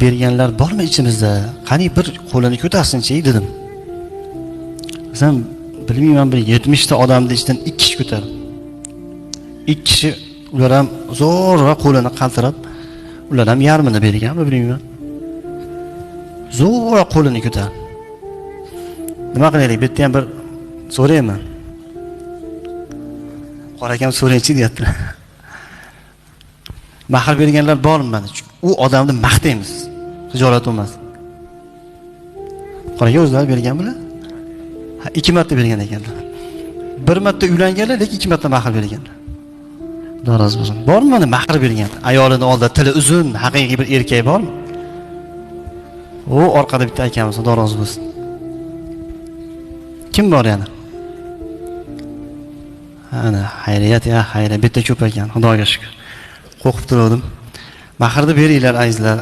berganlar bormi ichimizda? Qani bir qo'lini ko'tarsinchi dedim. Desam bilmayman bir yetmishta odamni ichidan ikki kishi ko'tardi ikki kishi ular ham zo'rg'a qo'lini qaltirab ular ham yarmini berganmi bilmayman. Zo'rg'a qo'lini ko'tardi nima qilaylik bu yerda ham bir so'rayman. Qora akam so'rangchi deyaptilar mahr berganlar bormi mana u odamni maqtaymiz hijolat emas. Qora o'zlari berganmilar ha ikki marta bergan ekanlar. Bir marta uylanganlar lekin ikki marta mahr berganlar. Xudo rozi bo'lsin. Bormi mana mahr bergan ayolini oldida tili uzun haqiqiy bir erkak bormi? U orqada bitta akamiz xudo rozi bo'lsin. Kim bor yana? Ana xayriyat ya xayriyat bitta ko'p ekan xudoga shukur qo'rqib turgandim baqirdi beringlar azizlar.